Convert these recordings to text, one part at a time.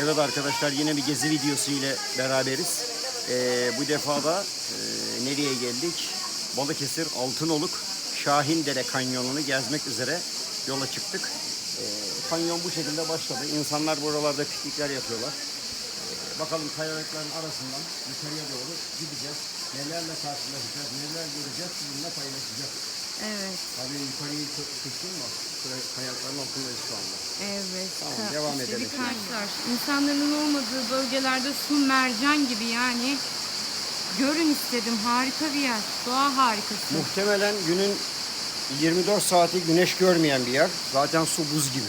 Evet arkadaşlar yine bir gezi videosu ile beraberiz. Ee, bu defa da e, nereye geldik? Balıkesir Altınoluk Şahindere Kanyonu'nu gezmek üzere yola çıktık. Ee, kanyon bu şekilde başladı. İnsanlar buralarda piknikler yapıyorlar. Ee, bakalım kayalıkların arasından yukarıya doğru gideceğiz. Nelerle karşılaşacağız, neler göreceğiz sizinle paylaşacağız. Evet, Tabii yukarıyı mı? Şuraya kayalıkların altındayız şu anda. Evet. Tamam, Ka- devam işte edelim karşılar. İnsanların olmadığı bölgelerde su mercan gibi yani. Görün istedim. Harika bir yer. Doğa harikası. Muhtemelen günün 24 saati güneş görmeyen bir yer. Zaten su buz gibi.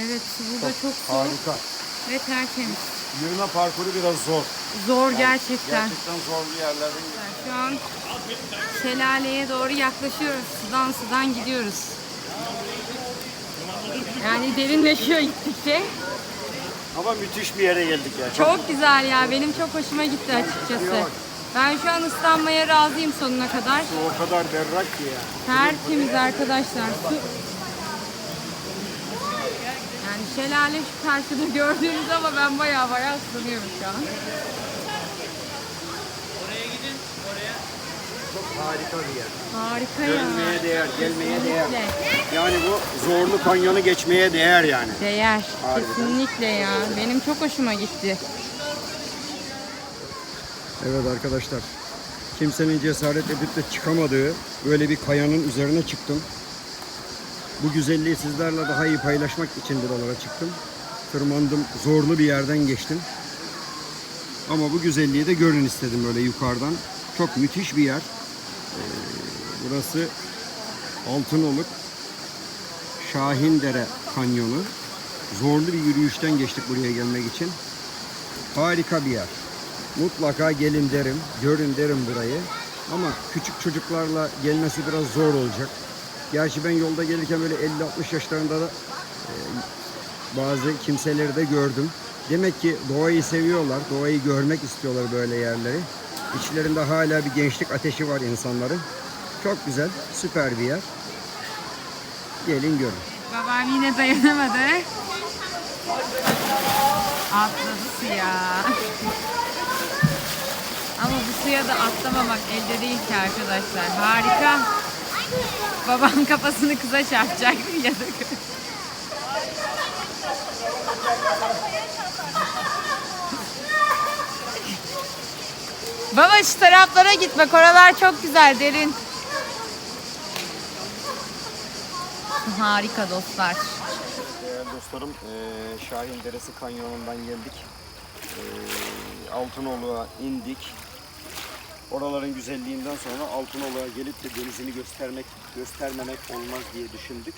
Evet, su burada çok soğuk Harika. ve tertemiz. Yürüme parkuru biraz zor. Zor gerçekten. Gerçekten zorlu yerlerden Şu an şelaleye doğru yaklaşıyoruz. Sudan sudan gidiyoruz. Yani derinleşiyor gittikçe. Ama müthiş bir yere geldik ya. Çok, güzel ya. Benim çok hoşuma gitti açıkçası. Ben şu an ıslanmaya razıyım sonuna kadar. su o kadar berrak ki ya. Tertemiz arkadaşlar. Su. Yani şelale şu karşıda gördüğünüz ama ben baya baya ıslanıyorum şu an. Çok harika bir yer. Harika ya. Görünmeye değer, gelmeye değer. Kesinlikle. Yani bu zorlu kanyonu geçmeye değer yani. Değer. Harbiden. Kesinlikle ya. Benim çok hoşuma gitti. Evet arkadaşlar. Kimsenin cesaret edip de çıkamadığı böyle bir kayanın üzerine çıktım. Bu güzelliği sizlerle daha iyi paylaşmak için buralara çıktım. Tırmandım, zorlu bir yerden geçtim. Ama bu güzelliği de görün istedim böyle yukarıdan. Çok müthiş bir yer. Ee, burası Altınoluk Şahindere Kanyonu. Zorlu bir yürüyüşten geçtik buraya gelmek için. Harika bir yer. Mutlaka gelin derim, görün derim burayı. Ama küçük çocuklarla gelmesi biraz zor olacak. Gerçi ben yolda gelirken böyle 50-60 yaşlarında da e, bazı kimseleri de gördüm. Demek ki doğayı seviyorlar, doğayı görmek istiyorlar böyle yerleri. İçlerinde hala bir gençlik ateşi var insanların. Çok güzel, süper bir yer. Gelin görün. Babam yine dayanamadı. Atladı suya. Ama bu suya da atlamamak elde değil ki arkadaşlar. Harika. Babam kafasını kıza çarpacak ya da Baba şu taraflara git bak oralar çok güzel derin. Harika dostlar. Değerli dostlarım, eee, Şahin Deresi Kanyonu'ndan geldik. Eee, Altınoluk'a indik. Oraların güzelliğinden sonra Altınoluk'a gelip de denizini göstermek, göstermemek olmaz diye düşündük.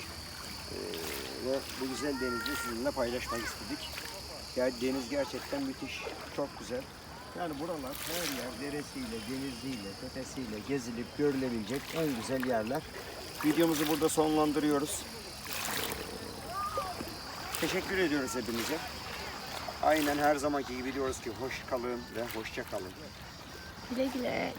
Eee, ve bu güzel denizi sizinle paylaşmak istedik. Yani deniz gerçekten müthiş, çok güzel. Yani buralar her yer deresiyle, deniziyle, tepesiyle gezilip görülebilecek en güzel yerler. Videomuzu burada sonlandırıyoruz. Teşekkür ediyoruz hepinize. Aynen her zamanki gibi diyoruz ki hoş kalın ve hoşça kalın. Güle güle.